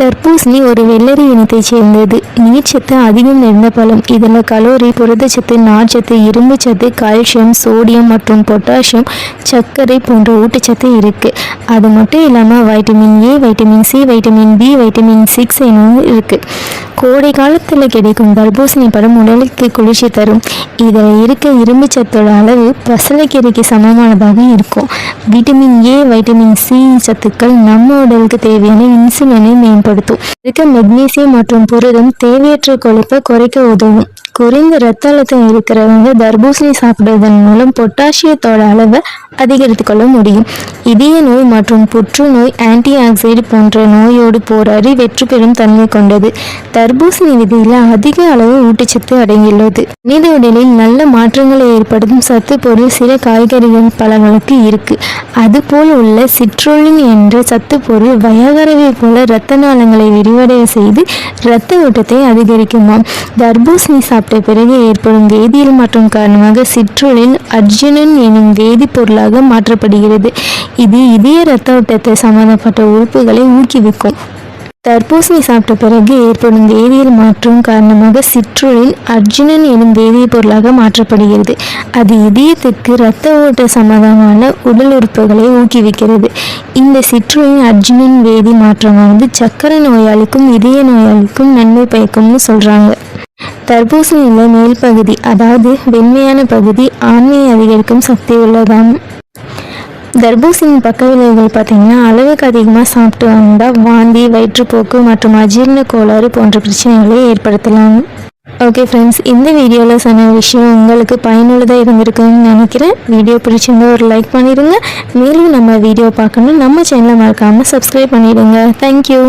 தர்பூசணி ஒரு வெள்ளரி இனத்தைச் சேர்ந்தது. நீர்ச்சத்து அதிகம் நிறைந்த பழம். இதில் கலோரி புரதச்சத்து நார்ச்சத்து இரும்புச்சத்து கால்சியம் சோடியம் மற்றும் பொட்டாசியம் சர்க்கரை போன்ற ஊட்டச்சத்து இருக்குது அது மட்டும் இல்லாமல் vitamin A vitamin C vitamin B vitamin six என்னும் இருக்குது கோடை காலத்தில் கிடைக்கும் தர்பூசணி பழம் உடலுக்கு குளிர்ச்சி தரும். இதில் இருக்க இரும்பு சத்தோட அளவு பசலைக்கீரைக்கு சமமானதாக இருக்கும். விட்டமின் ஏ வைட்டமின் சி சத்துக்கள் நம்ம உடலுக்கு தேவையான இன்சுலினை மேம்படுத்தும் இருக்க மெக்னீசியம் மற்றும் புரதம் தேவையற்ற கொழுப்பை குறைக்க உதவும். குறைந்த ரத்த அழுத்தம் இருக்கிறவங்க தர்பூசணி சாப்பிடுவதன் மூலம் பொட்டாசியத்தோட அளவை அதிகரித்து கொள்ள முடியும். இதய நோய் மற்றும் புற்றுநோய் ஆன்டி ஆக்சைடு போன்ற நோயோடு போராடி வெற்றி பெறும் தன்மை கொண்டது. தர்பூசணி விதையில் அதிக அளவு ஊட்டச்சத்து அடங்கியுள்ளது. மனித உடலில் நல்ல மாற்றங்களை ஏற்படுத்தும் சத்து பொருள் சில காய்கறிகள் பழங்களுக்கு இருக்கு. அதுபோல் உள்ள சிட்ரோலின் என்ற சத்து பொருள் வயகரவை போல இரத்த நாளங்களை விரிவடைய செய்து இரத்த ஓட்டத்தை அதிகரிக்குமாம். தர்பூசணி சாப்பிட்டு பிறகு ஏற்படும் வேதியியல் மாற்றம் காரணமாக சிற்றுளில் அர்ஜுனன் எனும் வேதிப்பொருளாக மாற்றப்படுகிறது. இது இதய இரத்த ஓட்டத்தை சம்பந்தப்பட்ட உறுப்புகளை ஊக்குவிக்கும். தர்பூசணி சாப்பிட்ட பிறகு ஏற்படும் வேதியியல் மாற்றம் காரணமாக சிற்றுளில் அர்ஜுனன் எனும் வேதிப் பொருளாக மாற்றப்படுகிறது. அது இதயத்திற்கு இரத்த ஓட்ட சம்பந்தமான உடல் உறுப்புகளை ஊக்குவிக்கிறது. இந்த சிற்றுளின் அர்ஜுனன் வேதி மாற்றமானது சக்கரை நோயாளிக்கும் இதய நோயாளிக்கும் நன்மை பயக்கும்னு சொல்கிறாங்க தர்பூசணியில் மேல் பகுதி அதாவது வெண்மையான பகுதி ஆண்மையை அதிகரிக்கும் சக்தி உள்ளதாம். தர்பூசணியின் பக்க விளைவுகள் பார்த்தீங்கன்னா அளவுக்கு அதிகமாக சாப்பிட்டு வந்தால் வாந்தி வயிற்றுப்போக்கு மற்றும் அஜீரண கோளாறு போன்ற பிரச்சனைகளை ஏற்படுத்தலாம். ஓகே ஃப்ரெண்ட்ஸ் இந்த வீடியோவில் சொன்ன விஷயம் உங்களுக்கு பயனுள்ளதாக இருந்திருக்குன்னு நினைக்கிறேன். வீடியோ பிடிச்சிருந்தா ஒரு லைக் பண்ணிடுங்க. மேலும் நம்ம வீடியோ பார்க்கணும் நம்ம சேனலை மறக்காமல் சப்ஸ்கிரைப் பண்ணிடுங்க. தேங்க்யூ